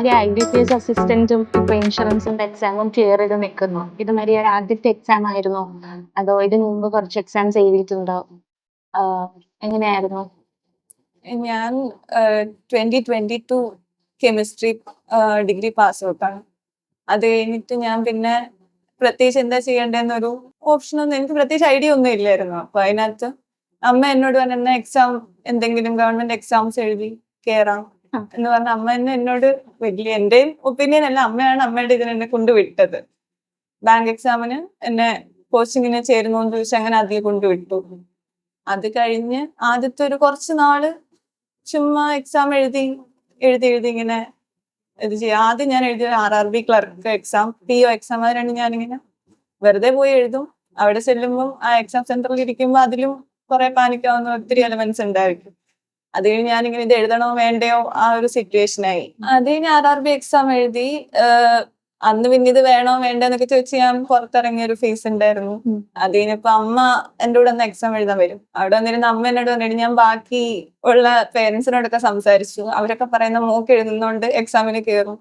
ഇതുമാതിരി I B P S അസിസ്റ്റന്റും ഇപ്പൊ ഇൻഷുറൻസിന്റെ എക്സാമും ക്ലിയർ ചെയ്ത് നിൽക്കുന്നു. ഇതുമാതിരി ഒരു ആദ്യത്തെ എക്സാം ആയിരുന്നു. അതോ ഇതിനു മുമ്പ് കുറച്ച് എക്സാംസ് എഴുതിയിട്ടുണ്ടോ? എങ്ങനെയായിരുന്നു? ഞാൻ twenty twenty two chemistry degree pass ഔട്ടാണ് അത് കഴിഞ്ഞിട്ട് ഞാൻ പിന്നെ പ്രത്യേകിച്ച് എന്താ ചെയ്യേണ്ടെന്നൊരു ഓപ്ഷൻ ഒന്നും എനിക്ക് പ്രത്യേകിച്ച് ഐഡിയ ഒന്നും ഇല്ലായിരുന്നു. അപ്പൊ അതിനകത്ത് അമ്മ എന്നോട് പറഞ്ഞ എക്സാം എന്തെങ്കിലും ഗവൺമെന്റ് എക്സാംസ് എഴുതി കയറാം. എന്ന് പറഞ്ഞ അമ്മ തന്നെ എന്നോട് വലിയ എന്റെയും ഒപ്പീനിയൻ അല്ല അമ്മയാണ് അമ്മയുടെ ഇതിന് എന്നെ കൊണ്ടുവിട്ടത് ബാങ്ക് എക്സാമിന് എന്നെ കോച്ചിങ്ങിന് ചേരുന്നു എന്ന് ചോദിച്ചാൽ അങ്ങനെ അതിൽ കൊണ്ടുവിട്ടു അത് കഴിഞ്ഞ് ആദ്യത്തെ ഒരു കുറച്ച് നാൾ ചുമ്മാ എക്സാം എഴുതി എഴുതി എഴുതി ഇങ്ങനെ ഇത് ചെയ്യാം. ആദ്യം ഞാൻ എഴുതിയ R R B clerk exam P O exam അത് രണ്ടും ഞാനിങ്ങനെ വെറുതെ പോയി എഴുതും. അവിടെ ചെല്ലുമ്പോൾ ആ എക്സാം സെന്ററിൽ ഇരിക്കുമ്പോൾ അതിലും കുറെ പാനിക്കാവുന്ന ഒത്തിരി എലമെന്റ്സ് ഉണ്ടായിരിക്കും. അത് കഴിഞ്ഞ് ഞാനിങ്ങനെ ഇത് എഴുതണോ വേണ്ടയോ ആ ഒരു സിറ്റുവേഷൻ ആയി. അത് കഴിഞ്ഞ് ആർ ആർ ബി എക്സാം എഴുതി അന്ന് പിന്നെ ഇത് വേണോ വേണ്ടോ എന്നൊക്കെ ചോദിച്ച് ഞാൻ പുറത്തിറങ്ങിയ ഒരു ഫേസ് ഉണ്ടായിരുന്നു. അത് കഴിഞ്ഞപ്പോ അമ്മ എന്റെ കൂടെ ഒന്ന് എക്സാം എഴുതാൻ വരും. അവിടെ വന്നിരുന്ന അമ്മ എന്നോട് പറഞ്ഞിട്ട് ഞാൻ ബാക്കി ഉള്ള പേരൻസിനോടൊക്കെ സംസാരിച്ചു. അവരൊക്കെ പറയുന്ന മോക്ക് എഴുതുന്നോണ്ട് എക്സാമിന് കയറും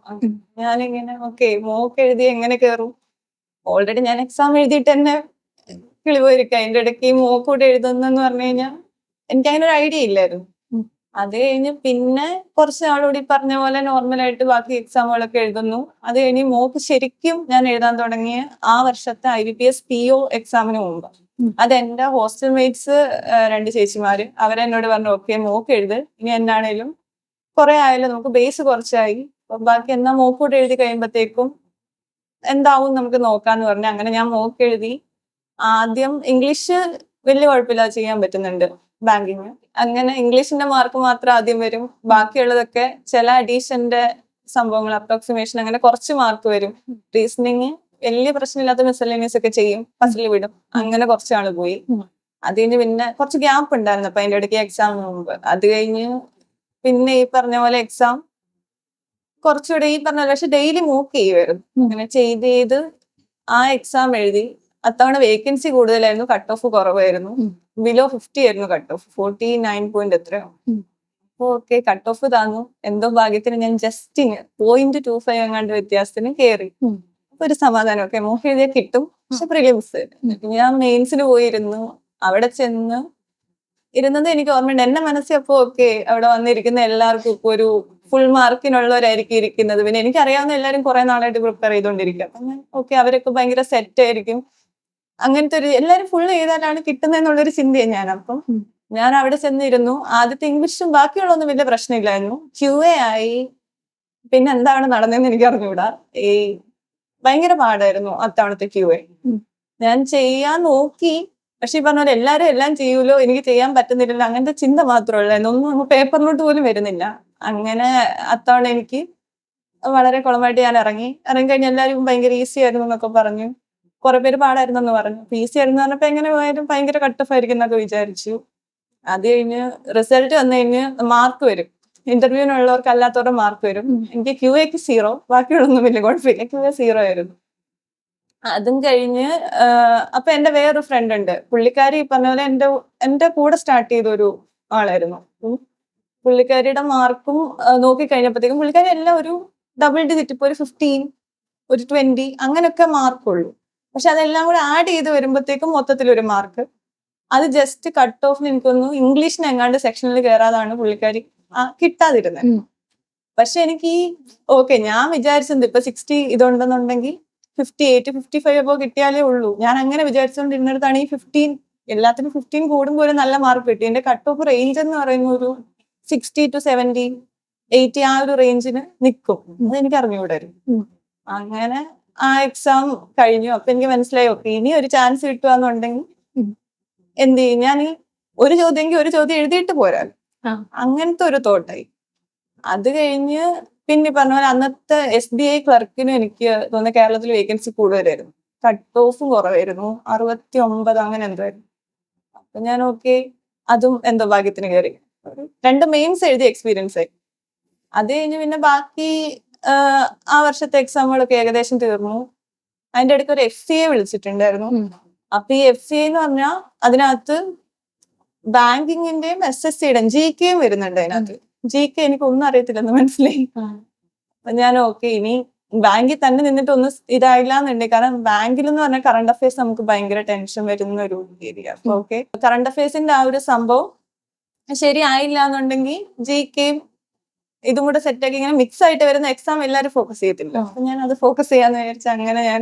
ഞാനിങ്ങനെ ഓക്കെ മോക്ക് എഴുതി എങ്ങനെ കയറും ഓൾറെഡി ഞാൻ എക്സാം എഴുതിയിട്ട് തന്നെ കിളിപോയിരിക്കുക അതിന്റെ ഇടയ്ക്ക് ഈ മോക്ക് കൂടെ എഴുതുന്നെന്ന് പറഞ്ഞു കഴിഞ്ഞാൽ എനിക്ക് അങ്ങനെ ഒരു ഐഡിയ ഇല്ലായിരുന്നു. അത് കഴിഞ്ഞ് പിന്നെ കുറച്ച് നാളുകൂടി പറഞ്ഞ പോലെ നോർമലായിട്ട് ബാക്കി എക്സാമുകളൊക്കെ എഴുതുന്നു. അത് കഴിഞ്ഞ് മോക്ക് ശരിക്കും ഞാൻ എഴുതാൻ തുടങ്ങിയ ആ വർഷത്തെ I B P S P O എക്സാമിന് മുമ്പ്. അത് എന്റെ ഹോസ്റ്റൽ മേറ്റ്സ് രണ്ട് ചേച്ചിമാര്. അവരെന്നോട് പറഞ്ഞു ഓക്കെ മോക്ക് എഴുത്. ഇനി എന്നാണേലും കുറെ ആയാലും നമുക്ക് ബേസ് കുറച്ചായി. ബാക്കി എന്നാ മോക്ക് കൂടെ എഴുതി കഴിയുമ്പോഴത്തേക്കും എന്താവും നമുക്ക് നോക്കാന്ന് പറഞ്ഞു അങ്ങനെ ഞാൻ മോക്ക് എഴുതി. ആദ്യം ഇംഗ്ലീഷ് വലിയ കുഴപ്പമില്ലാതെ ചെയ്യാൻ പറ്റുന്നുണ്ട്. ബാങ്കിങ്. അങ്ങനെ ഇംഗ്ലീഷിന്റെ മാർക്ക് മാത്രം ആദ്യം വരും. ബാക്കിയുള്ളതൊക്കെ ചില അഡീഷന്റെ സംഭവങ്ങൾ അപ്രോക്സിമേഷൻ അങ്ങനെ കുറച്ച് മാർക്ക് വരും. റീസണിങ് വലിയ പ്രശ്നമില്ലാത്ത മിസലേനിയസ് ഒക്കെ ചെയ്യും ഫസ്റ്റിൽ വിടും. അങ്ങനെ കുറച്ച് ആൾ പോയി. അത് കഴിഞ്ഞ് പിന്നെ കുറച്ച് ഗ്യാപ്പ് ഉണ്ടായിരുന്നു അപ്പൊ അതിന്റെ ഇടയ്ക്ക് എക്സാം മുമ്പ്. അത് കഴിഞ്ഞ് പിന്നെ ഈ പറഞ്ഞ പോലെ എക്സാം കുറച്ചുകൂടെ ഈ പറഞ്ഞ പോലെ പക്ഷെ ഡെയിലി മൂക്ക് ചെയ്യുമായിരുന്നു അങ്ങനെ ചെയ്ത് ചെയ്ത് ആ എക്സാം എഴുതി അത്തവണ വേക്കൻസി കൂടുതലായിരുന്നു കട്ട് ഓഫ് കുറവായിരുന്നു ബിലോ ഫിഫ്റ്റി ആയിരുന്നു cut off forty nine point എത്രയോ. ഉം. ഓക്കെ കട്ട് ഓഫ് താങ്ങും എന്തോ ഭാഗ്യത്തിന് ഞാൻ ജസ്റ്റ് പോയിന്റ് ടു ഫൈവ് എങ്ങാണ്ട് വ്യത്യാസത്തിന് കയറി അപ്പൊ ഒരു സമാധാനം ഒക്കെ മൂഫ് എഴുതിയാൽ കിട്ടും. പക്ഷെ പ്രിലിംസ് ഞാൻ മെയിൻസിന് പോയിരുന്നു. അവിടെ ചെന്ന് ഇരുന്നത് എനിക്ക് ഓർമ്മയുണ്ട്. എന്റെ മനസ്സിൽ അപ്പൊ ഓക്കെ അവിടെ വന്നിരിക്കുന്ന എല്ലാവർക്കും ഇപ്പൊ ഒരു ഫുൾ മാർക്കിനുള്ളവരായിരിക്കും ഇരിക്കുന്നത്. പിന്നെ എനിക്കറിയാവുന്ന എല്ലാവരും കുറെ നാളായിട്ട് പ്രിപ്പയർ ചെയ്തുകൊണ്ടിരിക്കുക. അപ്പൊ ഞാൻ ഓക്കെ അവരൊക്കെ ഭയങ്കര സെറ്റ് ആയിരിക്കും. അങ്ങനത്തെ ഒരു എല്ലാരും ഫുൾ ചെയ്താലാണ് കിട്ടുന്നതെന്നുള്ളൊരു ചിന്തയാണ് ഞാൻ. അപ്പം ഞാൻ അവിടെ ചെന്നിരുന്നു. ആദ്യത്തെ ഇംഗ്ലീഷും ബാക്കിയുള്ളൊന്നും വലിയ പ്രശ്നമില്ലായിരുന്നു. ക്യു എ ആയി. പിന്നെ എന്താണ് നടന്നതെന്ന് എനിക്ക് അറിഞ്ഞൂടാ ഈ ഭയങ്കര പാടായിരുന്നു അത്തവണത്തെ ക്യു എ ഞാൻ ചെയ്യാൻ നോക്കി. പക്ഷെ ഈ പറഞ്ഞ പോലെ എല്ലാരും എല്ലാം ചെയ്യൂലോ? എനിക്ക് ചെയ്യാൻ പറ്റുന്നില്ലല്ലോ? അങ്ങനത്തെ ചിന്ത മാത്രമേ ഉള്ളായിരുന്നു ഒന്നും പേപ്പറിലോട്ട് പോലും വരുന്നില്ല. അങ്ങനെ അത്തവണ എനിക്ക് വളരെ കുളമായിട്ട് ഞാൻ ഇറങ്ങി. ഇറങ്ങി കഴിഞ്ഞാൽ എല്ലാവരും ഭയങ്കര ഈസി ആയിരുന്നു എന്നൊക്കെ പറഞ്ഞു. കുറെ പേര് പാടായിരുന്നു എന്ന് പറഞ്ഞു സി ആയിരുന്നു പറഞ്ഞപ്പോ എങ്ങനെ പോയാലും ഭയങ്കര കട്ടഫ് ആയിരിക്കും എന്നൊക്കെ വിചാരിച്ചു. അത് കഴിഞ്ഞ് റിസൾട്ട് വന്നു കഴിഞ്ഞ് മാർക്ക് വരും. ഇന്റർവ്യൂവിനുള്ളവർക്ക് അല്ലാത്തവരുടെ മാർക്ക് വരും. എനിക്ക് ക്യു എക്ക് സീറോ ബാക്കിയുള്ളൊന്നും വലിയ കുഴപ്പമില്ല. ക്യു എ സീറോ ആയിരുന്നു. അതും കഴിഞ്ഞ് അപ്പൊ എന്റെ വേറൊരു ഫ്രണ്ട് ഉണ്ട്. പുള്ളിക്കാരി പറഞ്ഞ പോലെ എന്റെ എന്റെ കൂടെ സ്റ്റാർട്ട് ചെയ്ത ഒരു ആളായിരുന്നു. പുള്ളിക്കാരിയുടെ മാർക്കും നോക്കി കഴിഞ്ഞപ്പോഴത്തേക്കും പുള്ളിക്കാരി എല്ലാം ഒരു ഡബിൾ ഡിജിറ്റ് ഇപ്പൊ ഒരു ഫിഫ്റ്റീൻ ഒരു ട്വന്റി അങ്ങനെയൊക്കെ മാർക്കുള്ളൂ പക്ഷെ അതെല്ലാം കൂടെ ആഡ് ചെയ്ത് വരുമ്പോഴത്തേക്കും മൊത്തത്തിൽ ഒരു മാർക്ക് അത് ജസ്റ്റ് കട്ട് ഓഫിന് എനിക്കൊന്നു ഇംഗ്ലീഷിന് എങ്ങാണ്ട് സെക്ഷനിൽ കയറാതാണ് പുള്ളിക്കാരി ആ കിട്ടാതിരുന്നത്. പക്ഷെ എനിക്ക് ഈ ഓക്കെ ഞാൻ വിചാരിച്ചത് ഇപ്പൊ സിക്സ്റ്റി ഇതുണ്ടെന്നുണ്ടെങ്കിൽ ഫിഫ്റ്റി എയ്റ്റ് ഫിഫ്റ്റി ഫൈവ് അപ്പോ കിട്ടിയാലേ ഉള്ളൂ. ഞാൻ അങ്ങനെ വിചാരിച്ചുകൊണ്ടിരുന്നിടത്താണ് ഈ ഫിഫ്റ്റീൻ എല്ലാത്തിനും ഫിഫ്റ്റീൻ കൂടുമ്പോൾ ഒരു നല്ല മാർക്ക് കിട്ടി. എന്റെ കട്ട് ഓഫ് റേഞ്ച് എന്ന് പറയുന്ന ഒരു സിക്സ്റ്റി ടു സെവന്റി എയ്റ്റി ആ ഒരു റേഞ്ചിന് നിൽക്കും അത് എനിക്ക് അറിഞ്ഞുകൂടായിരുന്നു. അങ്ങനെ ആ എക്സാം കഴിഞ്ഞു. അപ്പൊ എനിക്ക് മനസ്സിലായി. ഓക്കെ ഇനി ഒരു ചാൻസ് കിട്ടുകയെന്നുണ്ടെങ്കിൽ എന്ത് ചെയ്യും? ഞാൻ ഈ ഒരു ചോദ്യമെങ്കിൽ ഒരു ചോദ്യം എഴുതിയിട്ട് പോരാ. അങ്ങനത്തെ ഒരു തോട്ടായി അത് കഴിഞ്ഞ് പിന്നെ പറഞ്ഞ പോലെ അന്നത്തെ എസ് ബി ഐ ക്ലർക്കിനും എനിക്ക് തോന്നുന്നു കേരളത്തിൽ വേക്കൻസി കൂടുതലായിരുന്നു. കട്ട് ഓഫും കുറവായിരുന്നു. അറുപത്തി ഒമ്പത് അങ്ങനെ എന്തായിരുന്നു. അപ്പൊ ഞാൻ ഓക്കെ അതും എന്തോ ഭാഗ്യത്തിന് കയറി രണ്ട് മെയിൻസ് എഴുതിയ എക്സ്പീരിയൻസ് ആയി. അത് കഴിഞ്ഞ് പിന്നെ ബാക്കി ആ വർഷത്തെ എക്സാമുകളൊക്കെ ഏകദേശം തീർന്നു. അതിന്റെ ഇടയ്ക്ക് ഒരു എഫ് സി എ വിളിച്ചിട്ടുണ്ടായിരുന്നു. അപ്പൊ ഈ എഫ് സി എന്ന് പറഞ്ഞാൽ അതിനകത്ത് ബാങ്കിങ്ങിന്റെയും എസ് എസ് സിയുടെയും ജി കെയും വരുന്നുണ്ട് അതിനകത്ത്. ജി കെ എനിക്ക് ഒന്നും അറിയത്തില്ലെന്ന് മനസ്സിലായി. അപ്പൊ ഞാൻ ഓക്കെ ഇനി ബാങ്കിൽ തന്നെ നിന്നിട്ട് ഒന്നും ഇതായില്ല എന്നുണ്ടെങ്കിൽ കാരണം ബാങ്കിൽ എന്ന് പറഞ്ഞാൽ കറണ്ട് അഫയേഴ്സ് നമുക്ക് ഭയങ്കര ടെൻഷൻ വരുന്ന ഒരു ഏരിയ അപ്പൊ ഓക്കെ. കറണ്ട് അഫയേഴ്സിന്റെ ആ ഒരു സംഭവം ശരിയായില്ല എന്നുണ്ടെങ്കിൽ ജി കെയും ഇതും കൂടെ സെറ്റ് ആക്കി ഇങ്ങനെ മിക്സ് ആയിട്ട് വരുന്ന എക്സാം എല്ലാവരും ഫോക്കസ് ചെയ്യത്തില്ല. അപ്പൊ ഞാൻ അത് ഫോക്കസ് ചെയ്യാന്ന് വിചാരിച്ച അങ്ങനെ ഞാൻ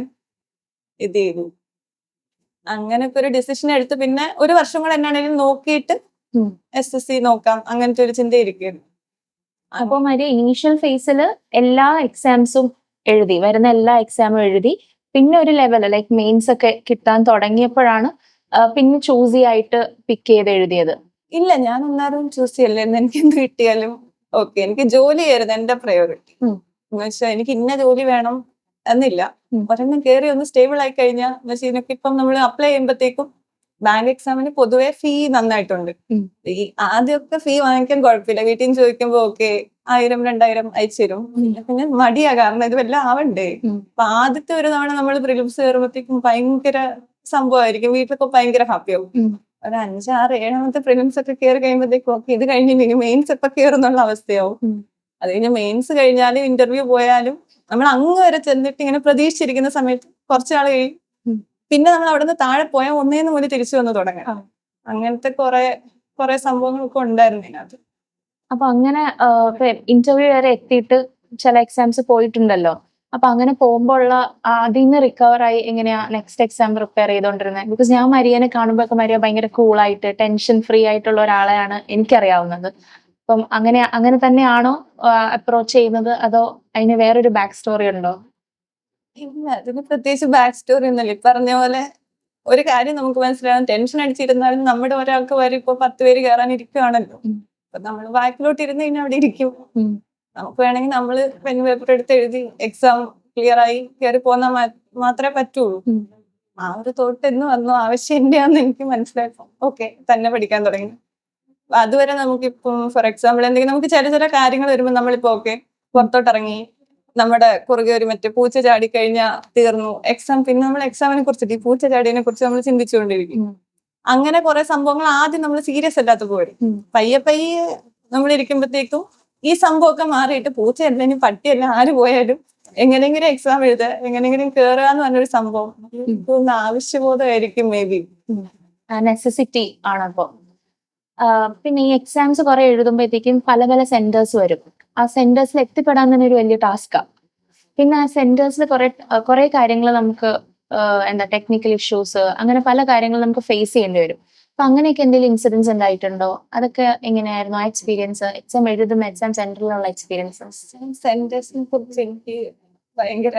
ഇത് ചെയ്തു. അങ്ങനൊക്കെ ഒരു ഡിസിഷൻ എടുത്ത് പിന്നെ ഒരു വർഷം കൂടെ എന്നാണെങ്കിലും നോക്കിയിട്ട്. എസ് എസ് സി നോക്കാം. അങ്ങനത്തെ ഒരു ചിന്ത ഇരിക്കുന്നു അപ്പൊ മരി ഇനീഷ്യൽ ഫേസിൽ എല്ലാ എക്സാംസും എഴുതി വരുന്ന എല്ലാ എക്സാമും എഴുതി പിന്നെ ഒരു ലെവൽ ലൈക്ക് മെയിൻസ് ഒക്കെ കിട്ടാൻ തുടങ്ങിയപ്പോഴാണ് പിന്നെ ചൂസി ആയിട്ട് പിക്ക് ചെയ്ത് എഴുതിയത്. ഇല്ല ഞാൻ ഒന്നാരും ചൂസ് ചെയ്യല്ലായിരുന്നു എനിക്ക് എന്ത് കിട്ടിയാലും ഓക്കെ എനിക്ക് ജോലി ജോലിയായിരുന്നു എന്റെ പ്രയോറിറ്റി ഉം. എന്ന് വെച്ചാൽ എനിക്ക് ഇന്ന ജോലി വേണം എന്നില്ല. ഒരെണ്ണം കയറി ഒന്ന് സ്റ്റേബിൾ ആയി കഴിഞ്ഞാൽ ഇതിനൊക്കെ ഇപ്പം നമ്മൾ അപ്ലൈ ചെയ്യുമ്പോഴത്തേക്കും ബാങ്ക് എക്സാമിന് പൊതുവെ ഫീ നന്നായിട്ടുണ്ട്. ഈ ആദ്യമൊക്കെ ഫീ വാങ്ങിക്കാൻ കുഴപ്പമില്ല വീട്ടിൽ നിന്ന് ചോദിക്കുമ്പോ ഓക്കെ ആയിരം രണ്ടായിരം അയച്ചു തരും പിന്നെ മടിയാ കാരണം ഇത് വല്ല ആവണ്ടേ. അപ്പൊ ആദ്യത്തെ ഒരു തവണ നമ്മൾ പ്രിലിംസ് കയറുമ്പോഴത്തേക്കും ഭയങ്കര സംഭവമായിരിക്കും വീട്ടിലൊക്കെ ഭയങ്കര ഹാപ്പി ആവും ഉം. ഒരു അഞ്ചാറ് ഏഴാമത്തെ പ്രിലിംസ് ഒക്കെ കയറി കഴിയുമ്പോഴത്തേക്കും ഓക്കെ ഇത് കഴിഞ്ഞ് ഇനി മെയിൻസ് എപ്പോ കയറുന്നുള്ള അവസ്ഥയാവും. അത് കഴിഞ്ഞ് മെയിൻസ് കഴിഞ്ഞാലും ഇന്റർവ്യൂ പോയാലും നമ്മൾ അങ്ങ് വരെ ചെന്നിട്ട് ഇങ്ങനെ പ്രതീക്ഷിച്ചിരിക്കുന്ന സമയത്ത് കുറച്ചാൾ കഴിയും. പിന്നെ നമ്മൾ അവിടെ നിന്ന് താഴെ പോയാൽ ഒന്നേന്ന് മുതൽ തിരിച്ചു വന്ന് തുടങ്ങാം അങ്ങനത്തെ കുറെ കുറെ സംഭവങ്ങളൊക്കെ ഉണ്ടായിരുന്നു ഇതിനകത്ത്. അപ്പൊ അങ്ങനെ ഇന്റർവ്യൂ വരെ എത്തിയിട്ട് ചില എക്സാംസ് പോയിട്ടുണ്ടല്ലോ? അപ്പൊ അങ്ങനെ പോകുമ്പോൾ ഉള്ള അതിൽ നിന്ന് റിക്കവർ ആയി എങ്ങനെയാ നെക്സ്റ്റ് എക്സാം പ്രിപ്പയർ ചെയ്തോണ്ടിരുന്നത് ബിക്കോസ് ഞാൻ മരിയനെ കാണുമ്പോഴൊക്കെ മരിയ ഭയങ്കര കൂളായിട്ട് ടെൻഷൻ ഫ്രീ ആയിട്ടുള്ള ഒരാളെയാണ് എനിക്കറിയാവുന്നത്. അപ്പം അങ്ങനെ അങ്ങനെ തന്നെയാണോ അപ്രോച്ച് ചെയ്യുന്നത്? അതോ അതിന് വേറൊരു ബാക്ക് സ്റ്റോറി ഉണ്ടോ? ഇല്ല അതിന് പ്രത്യേകിച്ച് ബാക്ക് സ്റ്റോറി ഒന്നുമില്ല. ഈ പറഞ്ഞ പോലെ ഒരു കാര്യം നമുക്ക് മനസ്സിലാവും. ടെൻഷൻ അടിച്ചിരുന്നാലും നമ്മുടെ ഒരാൾക്ക് വരെ ഇപ്പൊ പത്ത് പേര് കയറാൻ ഇരിക്കുവാണല്ലോ. അപ്പൊ നമ്മൾ ബാക്കിലോട്ട് ഇരുന്ന് കഴിഞ്ഞാൽ അവിടെ ഇരിക്കും. നമുക്ക് വേണമെങ്കിൽ നമ്മൾ പെൻ പേപ്പർ എടുത്ത് എഴുതി എക്സാം ക്ലിയർ ആയി കയറി പോന്നാൽ മാത്രമേ പറ്റുള്ളൂ. ആ ഒരു തോട്ട് എന്ന് വന്നു ആവശ്യം എന്റെയാന്ന് എനിക്ക് മനസ്സിലായി. ഓക്കെ തന്നെ പഠിക്കാൻ തുടങ്ങി. അതുവരെ നമുക്ക് നമുക്കിപ്പം ഫോർ എക്സാമ്പിൾ എന്തെങ്കിലും നമുക്ക് ചില ചില കാര്യങ്ങൾ വരുമ്പോൾ നമ്മളിപ്പോ ഓക്കെ പുറത്തോട്ട് ഇറങ്ങി നമ്മുടെ കുറുകെ ഒരു മറ്റേ പൂച്ച ചാടി കഴിഞ്ഞാൽ തീർന്നു. എക്സാം പിന്നെ നമ്മൾ എക്സാമിനെ കുറിച്ചിട്ട് ഈ പൂച്ച ചാടിയെ കുറിച്ച് നമ്മൾ ചിന്തിച്ചുകൊണ്ടിരിക്കും. അങ്ങനെ കുറെ സംഭവങ്ങൾ ആദ്യം നമ്മൾ സീരിയസ് അല്ലാത്ത പോയി പയ്യെ പയ്യെ നമ്മൾ ഇരിക്കുമ്പോഴത്തേക്കും ഈ സംഭവമൊക്കെ മാറിയിട്ട് പൂച്ചയല്ല ഇനി പട്ടിയല്ല ആര് പോയാലും എങ്ങനെയെങ്കിലും എക്സാം എഴുതുക എങ്ങനെങ്കിലും കേറുക എന്ന് പറഞ്ഞൊരു സംഭവം. തോന്നുന്ന ആവശ്യബോധമായിരിക്കും മേ ബി നെസസിറ്റി ആണപ്പോ. പിന്നെ ഈ എക്സാംസ് കുറെ എഴുതുമ്പോഴത്തേക്കും പല പല സെന്റേഴ്സ് വരും. ആ സെന്റേഴ്സിൽ എത്തിപ്പെടാൻ തന്നെ ഒരു വലിയ ടാസ്കാണ് പിന്നെ ആ സെന്റേഴ്സിൽ കുറെ കുറെ കാര്യങ്ങൾ നമുക്ക് എന്താ ടെക്നിക്കൽ ഇഷ്യൂസ് അങ്ങനെ പല കാര്യങ്ങളും നമുക്ക് ഫേസ് ചെയ്യേണ്ടി വരും. അപ്പൊ അങ്ങനെയൊക്കെ എന്തെങ്കിലും ഇൻസിഡൻസ് ഉണ്ടായിട്ടുണ്ടോ? അതൊക്കെ എങ്ങനെയായിരുന്നു ആ എക്സ്പീരിയൻസ് എക്സാം എഴുതുന്ന എക്സാം സെന്ററിലുള്ള എക്സ്പീരിയൻസ് സെന്റേഴ്സിനെ കുറിച്ച് എനിക്ക് ഭയങ്കര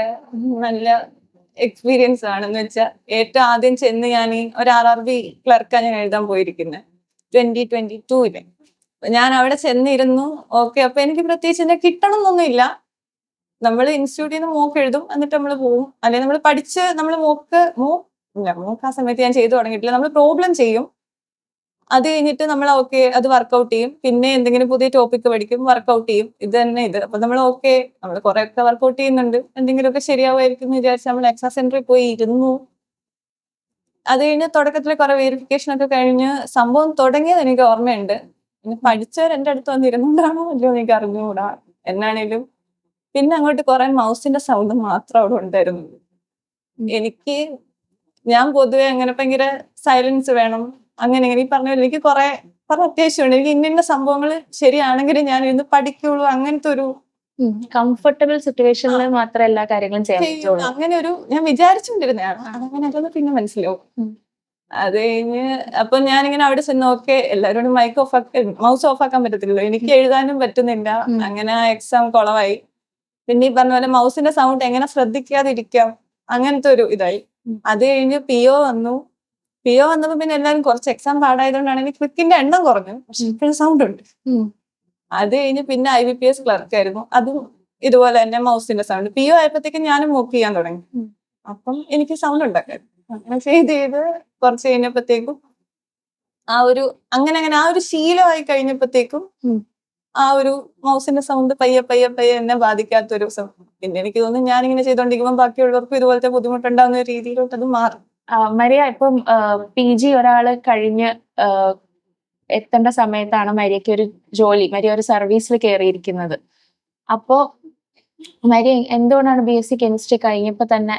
നല്ല എക്സ്പീരിയൻസ് ആണെന്ന് വെച്ചാൽ ഏറ്റവും ആദ്യം ചെന്ന് ഞാൻ ഒരു ആർ ആർ ബി ക്ലർക്കാണ് ഞാൻ എഴുതാൻ പോയിരിക്കുന്നത് ട്വന്റി ട്വന്റി ടൂവിൽ ഞാൻ അവിടെ ചെന്നിരുന്നു. ഓക്കെ അപ്പൊ എനിക്ക് പ്രത്യേകിച്ച് എന്നെ കിട്ടണം എന്നൊന്നുമില്ല നമ്മൾ ഇൻസ്റ്റിറ്റ്യൂട്ടിൽ നിന്ന് മോക്ക് എഴുതും എന്നിട്ട് നമ്മൾ പോവും. അല്ലെങ്കിൽ നമ്മൾ പഠിച്ച് നമ്മൾ മോക്ക് മോ ഇല്ല മോക്ക് ആ സമയത്ത് ഞാൻ ചെയ്തു തുടങ്ങിയിട്ടില്ല. നമ്മൾ പ്രോബ്ലം ചെയ്യും. അത് കഴിഞ്ഞിട്ട് നമ്മൾ ഓക്കെ അത് വർക്കൗട്ട് ചെയ്യും. പിന്നെ എന്തെങ്കിലും പുതിയ ടോപ്പിക് പഠിക്കും വർക്കൗട്ട് ചെയ്യും. ഇത് തന്നെ ഇത്. അപ്പൊ നമ്മൾ ഓക്കെ നമ്മൾ കുറെ ഒക്കെ വർക്കൗട്ട് ചെയ്യുന്നുണ്ട്. എന്തെങ്കിലുമൊക്കെ ശരിയാവുമായിരിക്കും എന്ന് വിചാരിച്ച് നമ്മൾ എക്സാം സെന്ററിൽ പോയി ഇരുന്നു. അത് കഴിഞ്ഞ് തുടക്കത്തിൽ കുറെ വെരിഫിക്കേഷൻ ഒക്കെ കഴിഞ്ഞ് സംഭവം തുടങ്ങിയത് എനിക്ക് ഓർമ്മയുണ്ട്. പിന്നെ പഠിച്ചവർ എന്റെ അടുത്ത് വന്നിരുന്നുണ്ടാണോ അല്ലയോ എനിക്ക് അറിഞ്ഞുകൂടാ. എന്നാണേലും പിന്നെ അങ്ങോട്ട് കുറെ മൗസിന്റെ സൗണ്ട് മാത്രം അവിടെ ഉണ്ടായിരുന്നു. എനിക്ക് ഞാൻ പൊതുവെ അങ്ങനെ ഭയങ്കര സൈലൻസ് വേണം. അങ്ങനെ ഇങ്ങനെ ഈ പറഞ്ഞ പോലെ എനിക്ക് കുറെ കുറെ അത്യാവശ്യമുണ്ട്. എനിക്ക് ഇന്ന സംഭവങ്ങൾ ശരിയാണെങ്കിൽ ഞാൻ ഇന്ന് പഠിക്കുള്ളൂ. അങ്ങനത്തെ ഒരു കംഫർട്ടബിൾ സിറ്റുവേഷനിൽ മാത്രം എല്ലാ കാര്യങ്ങളും ചെയ്യാൻ. പറ്റുള്ളൂ. അങ്ങനെ ഒരു ഞാൻ വിചാരിച്ചുകൊണ്ടിരുന്നതാണ് അതങ്ങനെ പിന്നെ മനസ്സിലാവും. അത് കഴിഞ്ഞ് അപ്പൊ ഞാനിങ്ങനെ അവിടെ ചെന്ന് ഓക്കെ എല്ലാവരോടും മൈക്ക് ഓഫ് ആക്കി മൗസ് ഓഫ് ആക്കാൻ പറ്റത്തില്ലല്ലോ. എനിക്ക് എഴുതാനും പറ്റുന്നില്ല. അങ്ങനെ ആ എക്സാം കുളവായി. പിന്നെ ഈ പറഞ്ഞ പോലെ മൗസിന്റെ സൗണ്ട് എങ്ങനെ ശ്രദ്ധിക്കാതിരിക്കാം? അങ്ങനത്തെ ഒരു ഇതായി. അത് കഴിഞ്ഞ് പി ഒ വന്നു. പി ഒ വന്നപ്പോ പിന്നെ എല്ലാവരും കുറച്ച് എക്സാം പാടായതുകൊണ്ടാണ് എനിക്ക് ക്ലിക്കിന്റെ എണ്ണം കുറഞ്ഞു. പക്ഷെ ഇപ്പോഴും സൗണ്ട് ഉണ്ട്. അത് കഴിഞ്ഞ് പിന്നെ I B P S clerk ആയിരുന്നു. അതും ഇതുപോലെ തന്നെ മൗസിന്റെ സൗണ്ട് പി ഒ ആയപ്പോഴത്തേക്കും ഞാനും മൂക്ക് ചെയ്യാൻ തുടങ്ങി. അപ്പം എനിക്ക് സൗണ്ട് ഉണ്ടാക്കാൻ. അങ്ങനെ ചെയ്ത് ചെയ്ത് കുറച്ച് കഴിഞ്ഞപ്പോഴത്തേക്കും ആ ഒരു അങ്ങനെ അങ്ങനെ ആ ഒരു ശീലമായി കഴിഞ്ഞപ്പോഴത്തേക്കും ആ ഒരു മൗസിന്റെ സൗണ്ട് പയ്യെ പയ്യെ പയ്യെ എന്നെ ബാധിക്കാത്തൊരു സൗണ്ട് പിന്നെ എനിക്ക് തോന്നുന്നു ഞാനിങ്ങനെ ചെയ്തോണ്ടിരിക്കുമ്പോൾ ബാക്കിയുള്ളവർക്കും ഇതുപോലത്തെ ബുദ്ധിമുട്ടുണ്ടാകുന്ന രീതിയിലോട്ട് അത് മാറും. മരിയ ഇപ്പം പി ജി ഒരാൾ കഴിഞ്ഞ് എത്തേണ്ട സമയത്താണ് മരിയക്ക് ഒരു ജോലി. മരിയ ഒരു സർവീസിൽ കയറിയിരിക്കുന്നത് അപ്പോ മരിയ എന്തുകൊണ്ടാണ് ബി എസ് സി കെമിസ്ട്രി കഴിഞ്ഞപ്പോ തന്നെ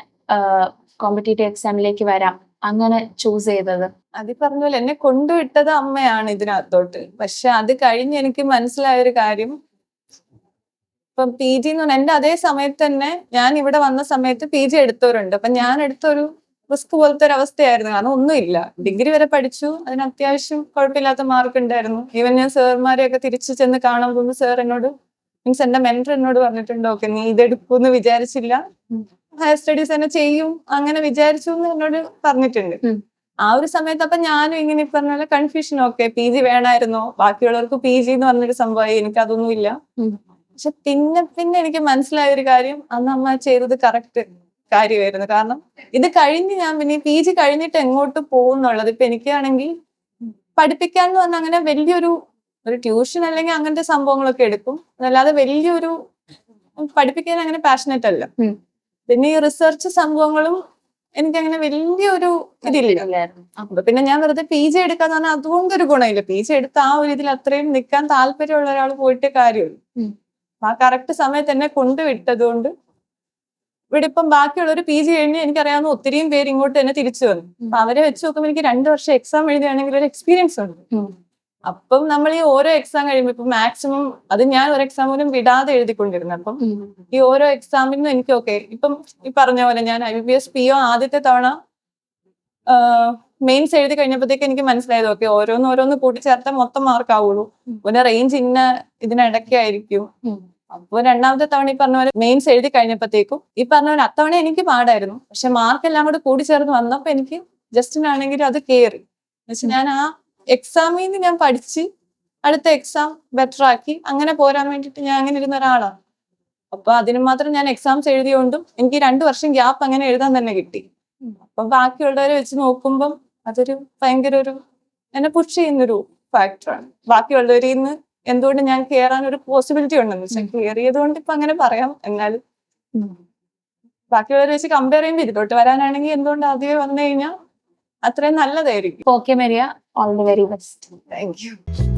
കോമ്പറ്റേറ്റീവ് എക്സാമിലേക്ക് വരാം? അങ്ങനെ ചൂസ് ചെയ്തത്. അത് പറഞ്ഞ എന്നെ കൊണ്ടുവിട്ടത് അമ്മയാണ് ഇതിനകത്തോട്ട്. പക്ഷെ അത് കഴിഞ്ഞ് എനിക്ക് മനസ്സിലായ ഒരു കാര്യം. ഇപ്പം പി ജി എന്ന് പറഞ്ഞാൽ എന്റെ അതേ സമയത്ത് തന്നെ ഞാൻ ഇവിടെ വന്ന സമയത്ത് പി ജി എടുത്തവരുണ്ട്. അപ്പൊ ഞാൻ എടുത്തൊരു റിസ്ക് പോലത്തെ ഒരു അവസ്ഥയായിരുന്നു. കാരണം ഒന്നുമില്ല. ഡിഗ്രി വരെ പഠിച്ചു. അതിന് അത്യാവശ്യം കുഴപ്പമില്ലാത്ത മാർക്ക് ഉണ്ടായിരുന്നു. ഈവൻ ഞാൻ സാർമാരെയൊക്കെ തിരിച്ചു ചെന്ന് കാണുമ്പോൾ സാർ എന്നോട് മീൻസ് എന്റെ മെന്റർ എന്നോട് പറഞ്ഞിട്ടുണ്ട് ഓക്കെ നീ ഇതെടുക്കൂന്ന് വിചാരിച്ചില്ല. ഹയർ സ്റ്റഡീസ് തന്നെ ചെയ്യും അങ്ങനെ വിചാരിച്ചു എന്ന് എന്നോട് പറഞ്ഞിട്ടുണ്ട്. ആ ഒരു സമയത്ത് അപ്പൊ ഞാനും ഇങ്ങനെ പറഞ്ഞ പോലെ കൺഫ്യൂഷൻ ഓക്കെ പി ജി വേണമായിരുന്നോ ബാക്കിയുള്ളവർക്ക് പി ജി എന്ന് പറഞ്ഞൊരു സംഭവമായി. എനിക്ക് അതൊന്നുമില്ല. പക്ഷെ പിന്നെ പിന്നെ എനിക്ക് മനസ്സിലായ ഒരു കാര്യം അന്ന് അമ്മ ചെയ്തത് കറക്റ്റ് കാര്യമായിരുന്നു. കാരണം ഇത് കഴിഞ്ഞ് ഞാൻ പിന്നെ പി ജി കഴിഞ്ഞിട്ട് എങ്ങോട്ട് പോകുന്നുള്ളത്? ഇപ്പൊ എനിക്കാണെങ്കിൽ പഠിപ്പിക്കാൻ എന്ന് പറഞ്ഞാൽ അങ്ങനെ വലിയൊരു ഒരു ട്യൂഷൻ അല്ലെങ്കിൽ അങ്ങനത്തെ സംഭവങ്ങളൊക്കെ എടുക്കും. അതല്ലാതെ വലിയൊരു പഠിപ്പിക്കാൻ അങ്ങനെ പാഷനറ്റ് അല്ല. പിന്നെ ഈ റിസർച്ച് സംഭവങ്ങളും എനിക്കങ്ങനെ വലിയൊരു ഇതില്ല. അപ്പൊ പിന്നെ ഞാൻ വെറുതെ പി ജി എടുക്കാന്ന് പറഞ്ഞാൽ അതുകൊണ്ട് ഒരു ഗുണമില്ല. പി ജി എടുത്ത ആ ഒരു ഇതിൽ അത്രയും നിൽക്കാൻ താല്പര്യമുള്ള ഒരാൾ പോയിട്ട് കാര്യമുള്ളൂ ആ കറക്റ്റ് സമയത്ത് എന്നെ കൊണ്ടുവിട്ടത് കൊണ്ട് ഇവിടെ ഇപ്പം ബാക്കിയുള്ളവർ പി ജി കഴിഞ്ഞ് എനിക്കറിയാവുന്ന ഒത്തിരിയും പേര് ഇങ്ങോട്ട് തന്നെ തിരിച്ചു വന്നു. അപ്പൊ അവരെ വെച്ച് നോക്കുമ്പോൾ എനിക്ക് രണ്ട് വർഷം എക്സാം എഴുതുകയാണെങ്കിൽ ഒരു എക്സ്പീരിയൻസ് ഉണ്ട്. അപ്പം നമ്മൾ ഈ ഓരോ എക്സാം കഴിയുമ്പോൾ ഇപ്പൊ മാക്സിമം അത് ഞാൻ ഒരു എക്സാം പോലും വിടാതെ എഴുതിക്കൊണ്ടിരുന്നു. അപ്പം ഈ ഓരോ എക്സാമിനും എനിക്ക് ഓക്കെ ഇപ്പം ഈ പറഞ്ഞ പോലെ ഞാൻ I B S P O ആദ്യത്തെ തവണ മെയിൻസ് എഴുതി കഴിഞ്ഞപ്പോഴത്തേക്ക് എനിക്ക് മനസ്സിലായത് ഓക്കെ ഓരോന്ന് ഓരോന്ന് കൂട്ടിച്ചേർത്താൽ മൊത്തം മാർക്ക് ആവുള്ളൂ. പിന്നെ റേഞ്ച് ഇന്ന ഇതിനിടയ്ക്കായിരിക്കും ഉം. അപ്പൊ രണ്ടാമത്തെ തവണ ഈ പറഞ്ഞ പോലെ മെയിൻസ് എഴുതി കഴിഞ്ഞപ്പോഴത്തേക്കും ഈ പറഞ്ഞ പോലെ അത്തവണ എനിക്ക് പാടായിരുന്നു പക്ഷെ മാർക്ക് എല്ലാം കൂടെ കൂടി ചേർന്ന് വന്നപ്പോ എനിക്ക് ജസ്റ്റിനാണെങ്കിലും അത് കയറി പക്ഷെ ഞാൻ ആ എക്സാമിൽ നിന്ന് ഞാൻ പഠിച്ച് അടുത്ത എക്സാം ബെറ്റർ ആക്കി അങ്ങനെ പോരാൻ വേണ്ടിട്ട് ഞാൻ അങ്ങനെ ഇരുന്ന ഒരാളാണ് അപ്പൊ അതിന് മാത്രം ഞാൻ എക്സാംസ് എഴുതിയോണ്ടും എനിക്ക് രണ്ടു വർഷം ഗ്യാപ്പ് അങ്ങനെ എഴുതാൻ തന്നെ കിട്ടി. അപ്പൊ ബാക്കിയുള്ളവരെ വെച്ച് നോക്കുമ്പം അതൊരു ഭയങ്കര ഒരു എന്നെ പുഷ് ചെയ്യുന്നൊരു ഫാക്ടറാണ് ബാക്കിയുള്ളവരിൽ നിന്ന് എന്തുകൊണ്ട് ഞാൻ കയറാൻ ഒരു പോസിബിലിറ്റി ഉണ്ടെന്ന് വെച്ചാൽ കയറിയത് കൊണ്ട് ഇപ്പൊ അങ്ങനെ പറയാം. എന്നാൽ ബാക്കിയുള്ളവരെ വെച്ച് കമ്പയർ ചെയ്യുമ്പോൾ ഇതിലോട്ട് വരാനാണെങ്കിൽ എന്തുകൊണ്ട് ആദ്യമേ വന്നു കഴിഞ്ഞാൽ അത്രയും നല്ലതായിരിക്കും. Okay Maria. All the very best thank you